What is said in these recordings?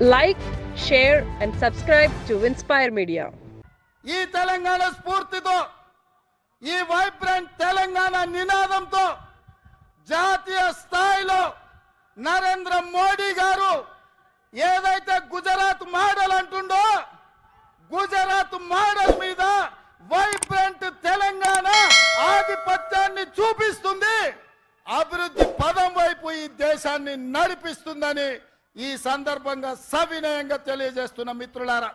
Like share and subscribe to inspire media ఈ తెలంగాణ స్ఫూర్తితో ఈ వైబ్రెంట్ తెలంగాణ నినాదంతో జాతీయ స్థాయిలో నరేంద్ర మోడీ గారు ఏదైతే గుజరాత్ మోడల్ అంటుండో గుజరాత్ మోడల్ మీద వైబ్రెంట్ తెలంగాణ ఆధిపత్యాన్ని చూపిస్తుంది. అభివృద్ధి పదం వైపు ఈ దేశాన్ని నడిపిస్తుందని ఈ సందర్భంగా సవినయంగా తెలియజేస్తున్న మిత్రులారా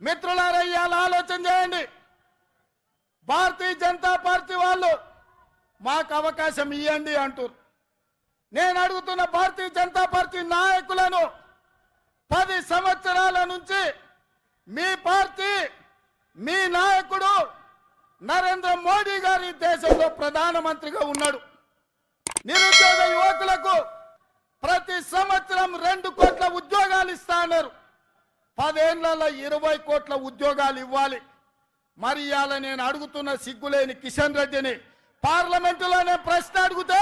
మిత్రులారా ఇవాళ ఆలోచన చేయండి. భారతీయ జనతా పార్టీ వాళ్ళు మాకు అవకాశం ఇవ్వండి అంటారు నేను అడుగుతున్న భారతీయ జనతా పార్టీ నాయకులను పది సంవత్సరాల నుంచి మీ పార్టీ మీ నాయకుడు నరేంద్ర మోడీ గారి దేశంలో ప్రధానమంత్రిగా ఉన్నాడు. నిరుద్యోగ ప్రతి సంవత్సరం రెండు కోట్ల ఉద్యోగాలు ఇస్తా అన్నారు పదేళ్ళలో ఇరవై కోట్ల ఉద్యోగాలు ఇవ్వాలి. మరి ఇవాళ నేను అడుగుతున్న సిగ్గులేని కిషన్ రెడ్డిని పార్లమెంటులోనే ప్రశ్న అడిగితే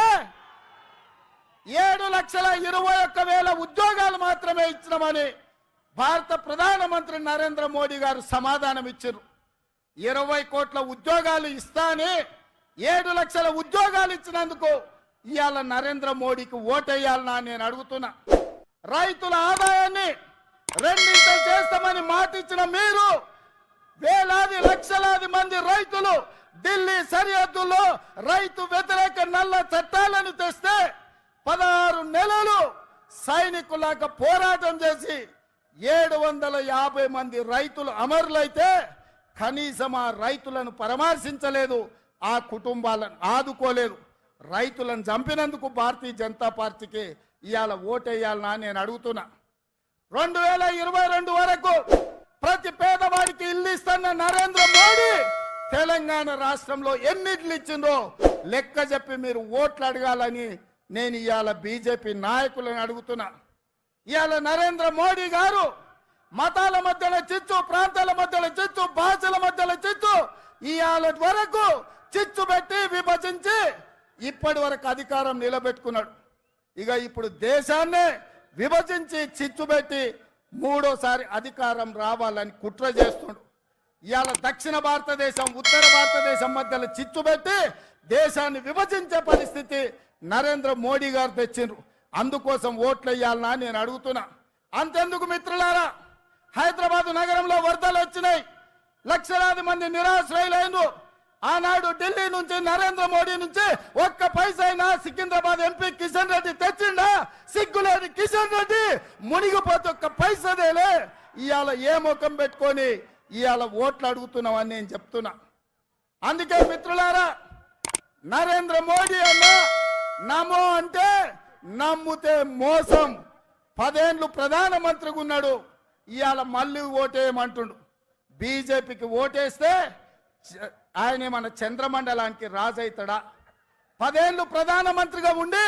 ఏడు లక్షల ఇరవై ఒక్క వేల ఉద్యోగాలు మాత్రమే ఇచ్చినామని భారత ప్రధానమంత్రి నరేంద్ర మోడీ గారు సమాధానం ఇచ్చారు. ఇరవై కోట్ల ఉద్యోగాలు ఇస్తానే ఏడు లక్షల ఉద్యోగాలు ఇచ్చినందుకు ఇవాళ నరేంద్ర మోడీకి ఓటేయాలనా నేను అడుగుతున్నా. రైతుల ఆదాయాన్ని రెండింతలు చేస్తామని మాటిచ్చిన మీరు వేలాది లక్షలాది మంది రైతులు ఢిల్లీ సరిహద్దుల్లో రైతు వ్యతిరేక నల్ల చట్టాలను తెస్తే పదహారు నెలలు సైనికులాగా పోరాటం చేసి ఏడు వందల యాభై మంది రైతులు అమరులైతే కనీసం ఆ రైతులను పరామర్శించలేదు ఆ కుటుంబాలను ఆదుకోలేదు. రైతులను చంపినందుకు భారతీయ జనతా పార్టీకి ఇవాళ ఓటేయాలనా నేను అడుగుతున్నా. రెండు వేల ఇరవై రెండు వరకు ప్రతి పేదవాడికి ఇల్లు ఇస్తున్న నరేంద్ర మోడీ తెలంగాణ రాష్ట్రంలో ఎన్ని ఇడ్లు ఇచ్చిందో లెక్క చెప్పి మీరు ఓట్లు అడగాలని నేను ఇవాళ బీజేపీ నాయకులను అడుగుతున్నా. ఇవాళ నరేంద్ర మోడీ గారు మతాల మధ్యలో చిచ్చు ప్రాంతాల మధ్యలో చిచ్చు భాషల మధ్యలో చిచ్చు ఇవాళ వరకు చిచ్చు పెట్టి విభజించి ఇప్పటి వరకు అధికారం నిలబెట్టుకున్నాడు. ఇక ఇప్పుడు దేశాన్నే విభజించి చిచ్చుబెట్టి మూడోసారి అధికారం రావాలని కుట్ర చేస్తుండు. ఇవాళ దక్షిణ భారతదేశం ఉత్తర భారతదేశం మధ్యలో చిచ్చుబెట్టి దేశాన్ని విభజించే పరిస్థితి నరేంద్ర మోడీ గారు తెచ్చిండ్రు. అందుకోసం ఓట్లు వేయాలనా నేను అడుగుతున్నా. అంతెందుకు మిత్రులారా? హైదరాబాద్ నగరంలో వరదలు వచ్చినాయి. లక్షలాది మంది నిరాశ్రయులైన ఆనాడు ఢిల్లీ నుంచి నరేంద్ర మోడీ నుంచి ఒక్క పైసైనా సికింద్రాబాద్ ఎంపీ కిషన్ రెడ్డి తెచ్చిండా? సిగ్గులేని కిషన్ రెడ్డి మునిగిపోతే ఒక్క పైసదేలే ఇవాళ ఏ ముఖం పెట్టుకొని ఇవాళ ఓట్లు అడుగుతున్నామని నేను చెప్తున్నా. అందుకే మిత్రులారా నరేంద్ర మోడీ అన్న నమో అంటే నమ్ముతే మోసం. పదేండ్లు ప్రధానమంత్రిగా ఉన్నాడు. ఇవాళ మళ్ళీ ఓటేయమంటుండు. బీజేపీకి ఓటేస్తే ఆయన మన చంద్రమండలానికి రాజైతాడా? పదేళ్ళు ప్రధానమంత్రిగా ఉండి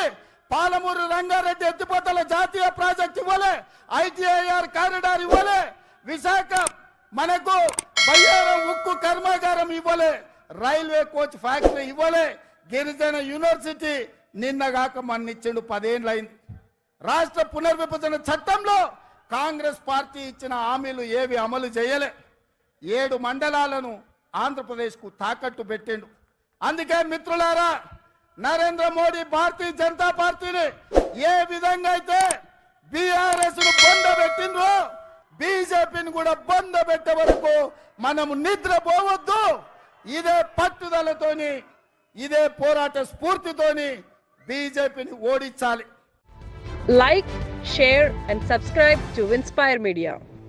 పాలమూరు రంగారెడ్డి ఎత్తిపోతల జాతీయ ప్రాజెక్ట్ ఇవ్వలే ఐటీఐఆర్ కారిడార్ ఇవ్వలే విశాఖ మనకు బయ్యారం ఉక్కు కర్మాగారం ఇవ్వలే రైల్వే కోచ్ ఫ్యాక్టరీ ఇవ్వలే గిరిజన యూనివర్సిటీ నిన్నగాక మన ఇచ్చిండు రాష్ట్ర పునర్విభజన చట్టంలో కాంగ్రెస్ పార్టీ ఇచ్చిన హామీలు ఏవి అమలు చేయలే. ఏడు మండలాలను ఆంధ్రప్రదేశ్కు తాకట్టు పెట్టిండు. అందుకే మిత్రులారా నరేంద్ర మోడీ భారతీయ జనతా పార్టీని ఏ విధంగా అయితే బీఆర్ఎస్ను బొంద పెట్టిండ్రో బీజేపీని కూడా బొంద పెట్టే వరకు మనము నిద్రపోవద్దు. ఇదే పట్టుదలతోని ఇదే పోరాట స్ఫూర్తితోని బీజేపీని ఓడించాలి. Like share and subscribe to inspire media